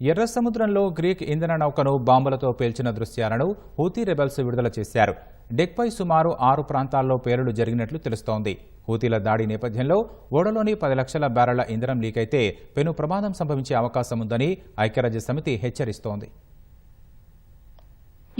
ఎర్ర సముద్రంలో గ్రీక్ ఇంధన నౌకను బాంబులతో పేల్చిన దృశ్యాలను హూతీ రెబెల్స్ విడుదల చేశారు. డెక్పై సుమారు ఆరు ప్రాంతాల్లో పేలుడు జరిగినట్లు తెలుస్తోంది. హూతీల దాడి నేపథ్యంలో ఓడలోని పది లక్షల బ్యారెళ్ళ ఇంధనం లీక్ అయితే పెను ప్రమాదం సంభవించే అవకాశం ఉందని ఐక్యరాజ్య సమితి హెచ్చరిస్తోంది.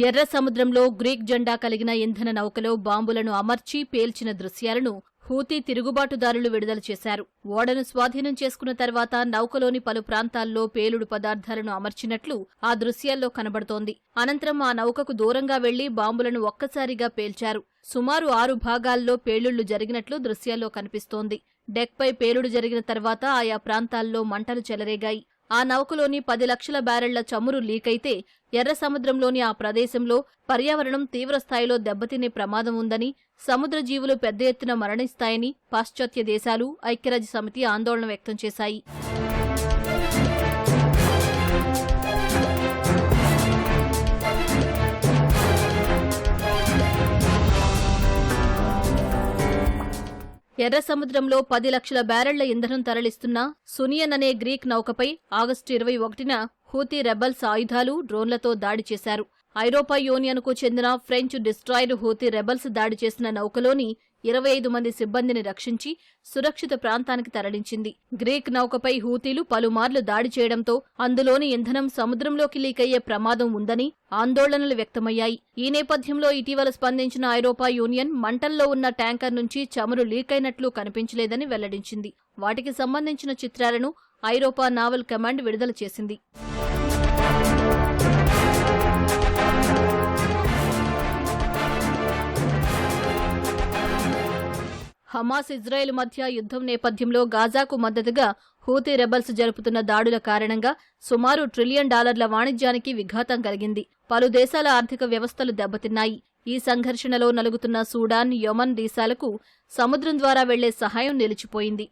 ఎర్ర సముద్రంలో గ్రీక్ జెండా కలిగిన ఇంధన నౌకలో బాంబులను అమర్చి పేల్చిన దృశ్యాలను హూతీ తిరుగుబాటుదారులు విడుదల చేశారు. ఓడను స్వాధీనం చేసుకున్న తర్వాత నౌకలోని పలు ప్రాంతాల్లో పేలుడు పదార్థాలను అమర్చినట్లు ఆ దృశ్యాల్లో కనబడుతోంది. అనంతరం ఆ నౌకకు దూరంగా వెళ్ళి బాంబులను ఒక్కసారిగా పేల్చారు. సుమారు ఆరు భాగాల్లో పేలుళ్ళు జరిగినట్లు దృశ్యాల్లో కనిపిస్తోంది. డెక్పై పేలుడు జరిగిన తర్వాత ఆయా ప్రాంతాల్లో మంటలు చెలరేగాయి. ఆ నౌకలోని పది లక్షల బ్యారెళ్ళ చమురు లీకైతే ఎర్ర సముద్రంలోని ఆ ప్రదేశంలో పర్యావరణం తీవ్రస్థాయిలో దెబ్బతినే ప్రమాదం ఉందని సముద్ర జీవులు పెద్ద ఎత్తున మరణిస్తాయని పాశ్చాత్య దేశాలు ఐక్యరాజ్య సమితి ఆందోళన వ్యక్తం చేశాయి. ఎర్ర సముద్రంలో పది లక్షల బ్యారెళ్ళ ఇంధనం తరలిస్తున్న సునియన్ అనే గ్రీక్ నౌకపై ఆగస్టు ఇరవై ఒకటిన హూతీ రెబల్స్ ఆయుధాలు డ్రోన్లతో దాడి చేశారు. ఐరోపా యూనియన్కు చెందిన ఫ్రెంచ్ డిస్ట్రాయర్ హూతీ రెబల్స్ దాడి చేసిన నౌకలోని ఇరవై ఐదు మంది సిబ్బందిని రక్షించి సురక్షిత ప్రాంతానికి తరలించింది. గ్రీక్ నౌకపై హూతీలు పలుమార్లు దాడి చేయడంతో అందులోని ఇంధనం సముద్రంలోకి లీకయ్యే ప్రమాదం ఉందని ఆందోళనలు వ్యక్తమయ్యాయి. ఈ నేపథ్యంలో ఇటీవల స్పందించిన ఐరోపా యూనియన్ మంటల్లో ఉన్న ట్యాంకర్ నుంచి చమురు లీకైనట్లు కనిపించలేదని వెల్లడించింది. వాటికి సంబంధించిన చిత్రాలను ఐరోపా నావల్ కమాండ్ విడుదల చేసింది. హమాస్ ఇజ్రాయెల్ మధ్య యుద్ధం నేపథ్యంలో గాజాకు మద్దతుగా హూతీ రెబల్స్ జరుపుతున్న దాడుల కారణంగా సుమారు ట్రిలియన్ డాలర్ల వాణిజ్యానికి విఘాతం కలిగింది. పలు దేశాల ఆర్థిక వ్యవస్థలు దెబ్బతిన్నాయి. ఈ సంఘర్షణలో నలుగుతున్న సూడాన్ యొమన్ దేశాలకు సముద్రం ద్వారా వెళ్ళే సహాయం నిలిచిపోయింది.